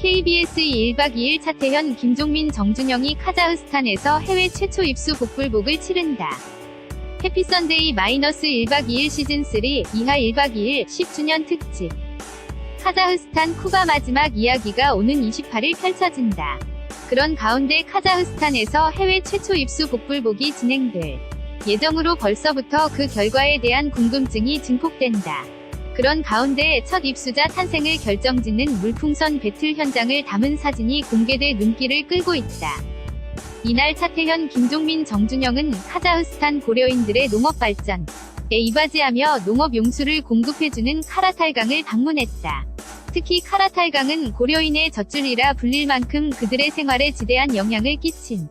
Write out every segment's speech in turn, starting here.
KBS 1박 2일 차태현, 김종민, 정준영이 카자흐스탄에서 해외 최초 입수 복불복을 치른다. 해피선데이 마이너스 1박 2일 시즌3 이하 1박 2일 10주년 특집. 카자흐스탄 쿠바 마지막 이야기가 오는 28일 펼쳐진다. 그런 가운데 카자흐스탄에서 해외 최초 입수 복불복이 진행될 예정으로 벌써부터 그 결과에 대한 궁금증이 증폭된다. 그런 가운데 첫 입수자 탄생을 결정짓는 물풍선 배틀 현장을 담은 사진이 공개돼 눈길을 끌고 있다. 이날 차태현, 김종민, 정준영은 카자흐스탄 고려인들의 농업 발전에 이바지하며 농업 용수를 공급해주는 카라탈강을 방문했다. 특히 카라탈강은 고려인의 젖줄이라 불릴 만큼 그들의 생활에 지대한 영향을 끼친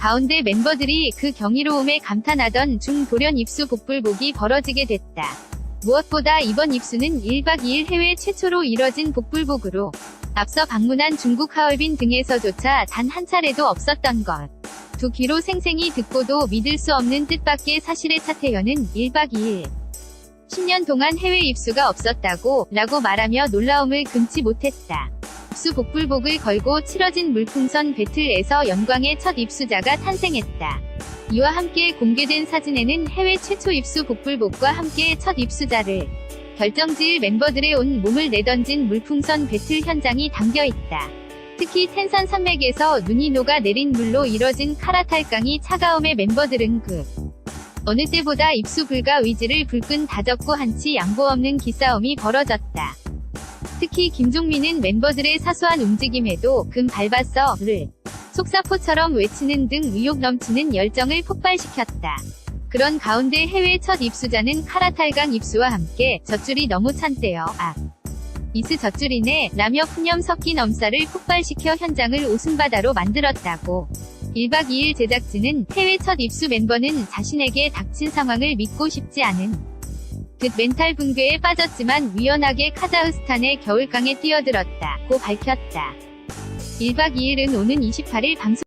가운데 멤버들이 그 경이로움에 감탄하던 중 돌연 입수 복불복이 벌어지게 됐다. 무엇보다 이번 입수는 1박 2일 해외 최초로 이뤄진 복불복으로 앞서 방문한 중국 하얼빈 등에서조차 단 한 차례도 없었던 것. 두 귀로 생생히 듣고도 믿을 수 없는 뜻밖의 사실의 차태현은 1박 2일 10년 동안 해외 입수가 없었다고 라고 말하며 놀라움을 금치 못했다. 입수 복불복을 걸고 치러진 물풍선 배틀에서 영광의 첫 입수자가 탄생했다. 이와 함께 공개된 사진에는 해외 최초 입수 복불복과 함께 첫 입수자를 결정지을 멤버들의 온 몸을 내던진 물풍선 배틀 현장이 담겨 있다. 특히 텐산 산맥에서 눈이 녹아 내린 물로 이뤄진 카라탈강이 차가움에 멤버들은 그 어느 때보다 입수 불가 의지를 불끈 다졌고 한치 양보 없는 기싸움이 벌어졌다. 특히 김종민은 멤버들의 사소한 움직임에도 금 밟았어 를 속사포처럼 외치는 등 의욕 넘치는 열정을 폭발시켰다. 그런 가운데 해외 첫 입수자는 카라탈강 입수와 함께 젖줄이 너무 찬대요. 아. 이스 젖줄이네 라며 푸념 섞인 엄살을 폭발시켜 현장을 웃음바다로 만들었다고. 1박 2일 제작진은 해외 첫 입수 멤버는 자신에게 닥친 상황을 믿고 싶지 않은 듯 멘탈 붕괴에 빠졌지만 유연하게 카자흐스탄의 겨울강에 뛰어들었다고 밝혔다. 1박 2일은 오는 28일 방송